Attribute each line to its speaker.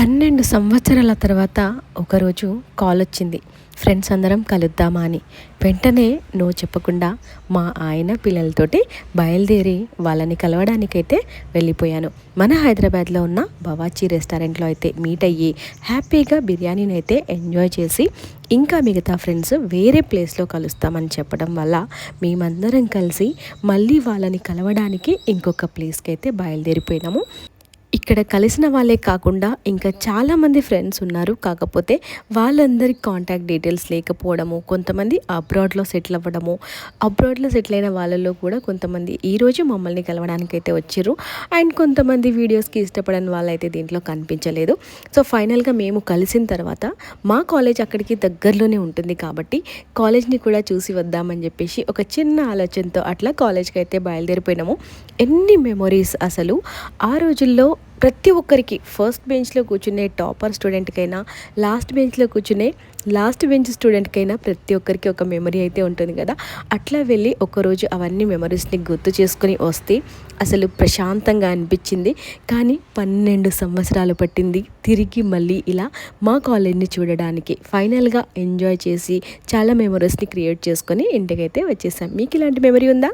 Speaker 1: పన్నెండు సంవత్సరాల తర్వాత ఒకరోజు కాల్ వచ్చింది. ఫ్రెండ్స్ అందరం కలుద్దామా అని. వెంటనే నో చెప్పకుండా మా ఆయన పిల్లలతోటి బయలుదేరి వాళ్ళని కలవడానికైతే వెళ్ళిపోయాను. మన హైదరాబాద్లో ఉన్న బవాచీ రెస్టారెంట్లో అయితే మీట్ అయ్యి హ్యాపీగా బిర్యానీని అయితే ఎంజాయ్ చేసి ఇంకా మిగతా ఫ్రెండ్స్ వేరే ప్లేస్లో కలుస్తామని చెప్పడం వల్ల మేమందరం కలిసి మళ్ళీ వాళ్ళని కలవడానికి ఇంకొక ప్లేస్కి అయితే బయలుదేరిపోయినాము. ఇక్కడ కలిసిన వాళ్ళే కాకుండా ఇంకా చాలామంది ఫ్రెండ్స్ ఉన్నారు. కాకపోతే వాళ్ళందరి కాంటాక్ట్ డీటెయిల్స్ లేకపోవడము కొంతమంది అబ్రాడ్లో సెటిల్ అవ్వడము అబ్రాడ్లో సెటిల్ అయిన వాళ్ళలో కూడా కొంతమంది ఈరోజు మమ్మల్ని కలవడానికి అయితే వచ్చారు. అండ్ కొంతమంది వీడియోస్కి ఇష్టపడని వాళ్ళైతే దీంట్లో కనిపించలేదు. సో ఫైనల్గా మేము కలిసిన తర్వాత మా కాలేజ్ అక్కడికి దగ్గరలోనే ఉంటుంది కాబట్టి కాలేజ్ని కూడా చూసి వద్దామని చెప్పేసి ఒక చిన్న ఆలోచనతో అట్లా కాలేజ్కి అయితే బయలుదేరిపోయినాము. ఎన్ని మెమొరీస్ అసలు ఆ రోజుల్లో ప్రతి ఒక్కరికి ఫస్ట్ బెంచ్లో కూర్చునే టాపర్ స్టూడెంట్కైనా లాస్ట్ బెంచ్లో కూర్చునే లాస్ట్ బెంచ్ స్టూడెంట్కైనా ప్రతి ఒక్కరికి ఒక మెమరీ అయితే ఉంటుంది కదా. అట్లా వెళ్ళి ఒకరోజు అవన్నీ మెమరీస్ని గుర్తు చేసుకుని వస్తే అసలు ప్రశాంతంగా అనిపించింది. కానీ పన్నెండు సంవత్సరాలు పట్టింది తిరిగి మళ్ళీ ఇలా మా కాలేజ్ని చూడడానికి. ఫైనల్గా ఎంజాయ్ చేసి చాలా మెమరీస్ని క్రియేట్ చేసుకొని ఇంటికైతే వచ్చేసాం. మీకు ఇలాంటి మెమరీ ఉందా?